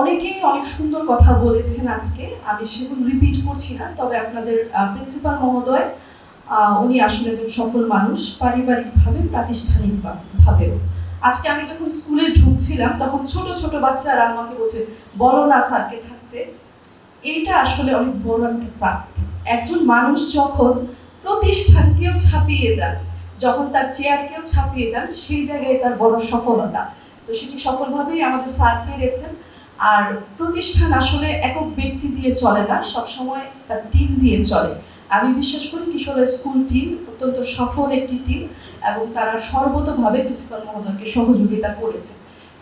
অনেকেই অনেক সুন্দর কথা বলেছেন আজকে। আমি সেগুলো রিপিট করছি না, তবে আপনাদের প্রিন্সিপাল মহোদয় উনি আসলে একজন সফল মানুষ, পারিবারিকভাবে, প্রাতিষ্ঠানিকভাবেও। আজকে আমি যখন স্কুলে ঢুকছিলাম, তখন ছোট ছোট বাচ্চারা আমাকে বলছে, বলো না স্যারকে থাকতে। এইটা আসলে অনেক বড় একটা প্রাপ্তি একজন মানুষ যখন প্রতিষ্ঠানকেও ছাপিয়ে যান, যখন তার চেয়ারকেও ছাপিয়ে যান, সেই জায়গায় তার বড় সফলতা। তো সেটি সফলভাবেই আমাদের স্যার পেরেছেন। আর প্রতিষ্ঠান আসলে একক ব্যক্তি দিয়ে চলে না, সবসময় তার টিম দিয়ে চলে। আমি বিশ্বাস করি কিশোরের স্কুল টিম অত্যন্ত সফল একটি টিম এবং তারা সর্বতভাবে প্রিন্সিপাল মহোদয়কে সহযোগিতা করেছে।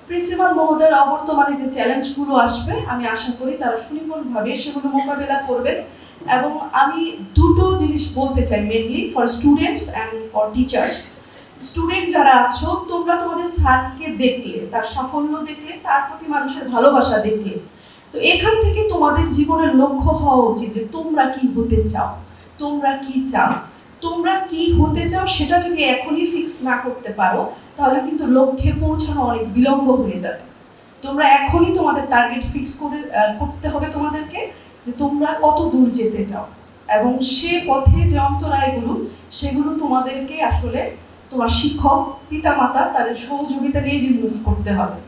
প্রিন্সিপাল মহোদয়ের অবর্তমানে যে চ্যালেঞ্জগুলো আসবে, আমি আশা করি তারা সুনিপুণভাবে সেগুলো মোকাবেলা করবেন এবং আমি দুটো জিনিস বলতে চাই mainly for students and for teachers student যারা আছো, তোমরা তোমাদের স্যারকে দেখলে, তার সাফল্য দেখলে, তার প্রতি মানুষের ভালোবাসা দেখলে। তো এখান থেকে তোমাদের জীবনের লক্ষ্য হওয়া উচিত যে তোমরা কি হতে চাও, তোমরা কি চাও। তোমরা কি হতে চাও সেটা যদি এখনই ফিক্স না করতে পারো, তাহলে কিন্তু লক্ষ্যে পৌঁছানো অনেক বিলম্ব হয়ে যাবে। তোমরা এখনই তোমাদের টার্গেট ফিক্স করে করতে হবে তোমাদেরকে যে তোমরা কত দূর যেতে চাও। এবং সে পথে যে অন্তরায়গুলো, সেগুলো তোমাদেরকে আসলে তোমার শিক্ষক পিতা মাতা তাদের সহযোগিতা নিয়ে রিমুভ করতে হবে।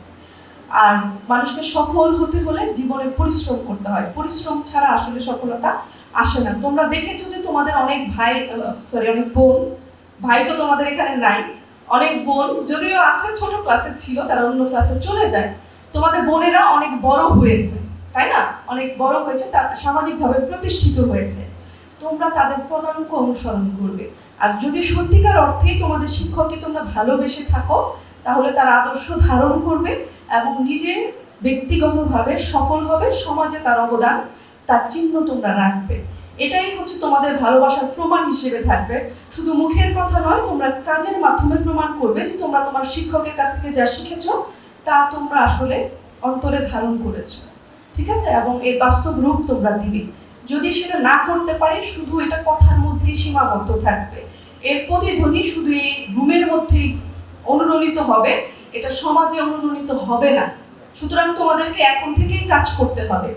আর মানুষকে সফল হতে হলে জীবনে পরিশ্রম করতে হয়। পরিশ্রম ছাড়া আসলে সফলতা আসে না। তোমরা দেখেছ যে তোমাদের অনেক ভাই সরি অনেক বোন, ভাই তো তোমাদের এখানে নাই। অনেক বোন, যদিও আছে, ছোট ক্লাসে ছিল, তারা অন্য ক্লাসে চলে যায়। তোমাদের বোনেরা অনেক বড় হয়েছে, তাই না? অনেক বড় হয়েছে তার সামাজিকভাবে প্রতিষ্ঠিত হয়েছে। তোমরা তাদের পদাঙ্ক অনুসরণ করবে। আর যদি সত্যিকার অর্থেই তোমাদের শিক্ষককে তোমরা ভালোবেসে থাকো, তাহলে তার আদর্শ ধারণ করবে এবং নিজে ব্যক্তিগতভাবে সফল হবে, সমাজে তার অবদান, তার চিহ্ন তোমরা রাখবে। এটাই হচ্ছে তোমাদের ভালোবাসার প্রমাণ হিসেবে থাকবে। শুধু মুখের কথা নয়, তোমরা কাজের মাধ্যমে প্রমাণ করবে যে তোমরা তোমার শিক্ষকের কাছ থেকে যা শিখেছ, তা তোমরা আসলে অন্তরে ধারণ করেছ। ঠিক আছে? এবং এর বাস্তব রূপ তোমরা দিবে। যদি সেটা না করতে পারে, শুধু এটা কথার মধ্যেই সীমাবদ্ধ থাকবে। এর প্রতিধ্বনি শুধু এই রুমের মধ্যেই অনুরণিত হবে, এটা সমাজে অনুরণিত হবে না। সুতরাং তোমাদেরকে এখন থেকেই কাজ করতে হবে।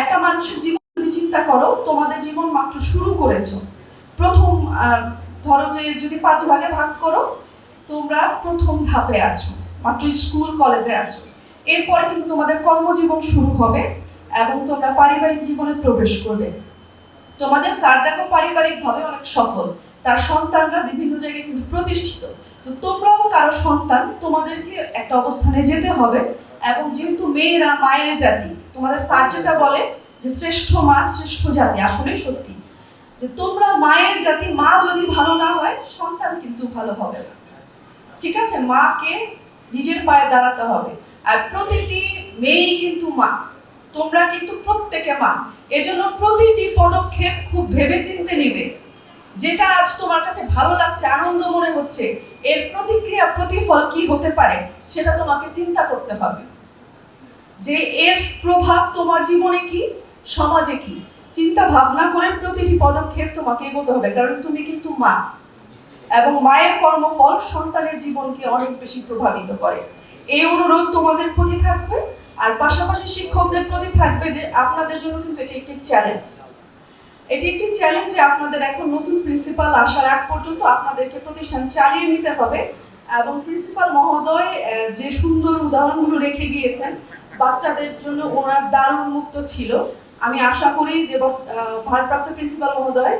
একটা মানুষের জীবন যদি চিন্তা করো, তোমাদের জীবন মাত্র শুরু করেছ। প্রথম ধরো যে যদি পাঁচ ভাগে ভাগ করো, তোমরা প্রথম ধাপে আছো, মাত্র স্কুল, কলেজে আছো। এরপরে কিন্তু তোমাদের কর্মজীবন শুরু হবে। এবং তোমরা পারিবারিক জীবনে প্রবেশ করবে। তোমাদের স্যার দেখো পারিবারিকভাবে অনেক সফল। তার সন্তানরা বিভিন্ন জায়গায় কিন্তু প্রতিষ্ঠিত। তো তোমরাও কারও সন্তান, তোমাদেরকে একটা অবস্থানে যেতে হবে এবং যেহেতু মেয়েরা মায়ের জাতি, তোমাদের স্যার যেটা বলে যে শ্রেষ্ঠ মা, শ্রেষ্ঠ জাতি আসলে সত্যি। যে তোমরা মায়ের জাতি, মা যদি ভালো না হয়, সন্তান কিন্তু ভালো হবে না। ঠিক আছে? মাকে নিজের পায়ে দাঁড়াতে হবে। আর প্রতিটি মেয়েই কিন্তু মা। তোমরা কিন্তু প্রত্যেকে মা। এজন্য প্রতিটি পদক্ষেপ খুব ভেবেচিন্তে নিবে। যেটা আজ তোমার কাছে ভালো লাগছে, আনন্দ মনে হচ্ছে, এর প্রতিক্রিয়া, প্রতিফল কি হতে পারে, সেটা তোমাকে চিন্তা করতে হবে। যে এর প্রভাব তোমার জীবনে কি, সমাজে কি, চিন্তা ভাবনা করে প্রতিটি পদক্ষেপ তোমাকে এগোতে হবে, কারণ তুমি কিন্তু মা। এবং মায়ের কর্মফল সন্তানের জীবনকে অনেক বেশি প্রভাবিত করে। এই অনুরোধ তোমাদের প্রতি থাকবে। আর পাশাপাশি শিক্ষকদের প্রতি থাকবে যে আপনাদের জন্য কিন্তু এটি একটি চ্যালেঞ্জ এটি একটি চ্যালেঞ্জ যে আপনাদের এখন নতুন প্রিন্সিপাল আসার আগ পর্যন্ত আপনাদেরকে প্রতিষ্ঠান চালিয়ে নিতে হবে এবং প্রিন্সিপাল মহোদয় যে সুন্দর উদাহরণগুলো রেখে গিয়েছেন, বাচ্চাদের জন্য ওনার দারুণ মুক্ত ছিল। আমি আশা করি যে ভারপ্রাপ্ত প্রিন্সিপাল মহোদয়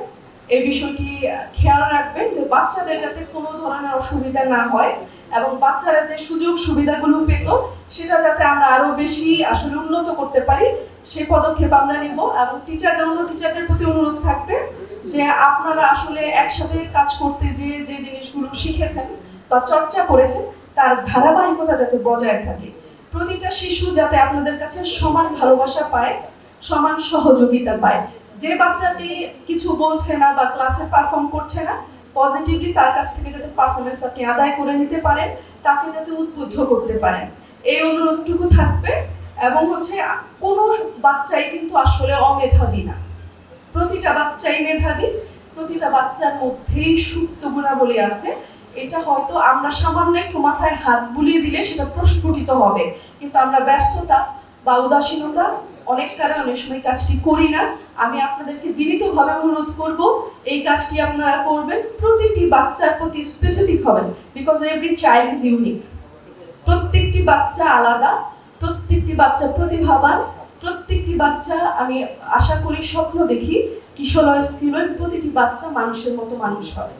এই বিষয়টি খেয়াল রাখবেন যে বাচ্চাদের যাতে কোনো ধরনের অসুবিধা না হয়। এবং বাচ্চারা যে সুযোগ সুবিধাগুলো পেত, সেটা যাতে আমরা আরও বেশি আসলে উন্নত করতে পারি, সেই পদক্ষেপ আমরা নিব এবং টিচারদের অন্য টিচারদের প্রতি অনুরোধ থাকবে যে আপনারা আসলে একসাথে কাজ করতে যে যে জিনিসগুলো শিখেছেন বা চর্চা করেছেন, তার ধারাবাহিকতা যাতে বজায় থাকে। প্রতিটা শিশু যাতে আপনাদের কাছে সমান ভালোবাসা পায়, সমান সহযোগিতা পায়। যে বাচ্চাটি কিছু বলছে না বা ক্লাসে পারফর্ম করছে না পজিটিভলি তার কাছ থেকে যাতে পারফরমেন্স আপনি আদায় করে নিতে পারেন, তাকে যাতে উদ্বুদ্ধ করতে পারেন। এই অনুরোধটুকু থাকবে এবং হচ্ছে কোনো বাচ্চাই কিন্তু আসলে অমেধাবী না। প্রতিটা বাচ্চাই মেধাবী, প্রতিটা বাচ্চার মধ্যেই সুপ্ত গুণাবলী আছে। এটা হয়তো আমরা সামান্য একটু মাথায় হাত বুলিয়ে দিলে সেটা প্রস্ফুটিত হবে, কিন্তু আমরা ব্যস্ততা বা উদাসীনতা অনেক কারণে অনেক সময় কাজটি করি না। আমি আপনাদেরকে বিনীতভাবে অনুরোধ করব, এই কাজটি আপনারা করবেন। প্রতিটি বাচ্চার প্রতি স্পেসিফিক হবেন because every child is unique প্রত্যেকটি বাচ্চা আলাদা, প্রত্যেকটি বাচ্চা প্রতিভাবান, প্রত্যেকটি বাচ্চা আমি আশা করি স্বপ্ন দেখি কিশোরয় স্থির প্রতিটি বাচ্চা মানুষের মতো মানুষ হবে।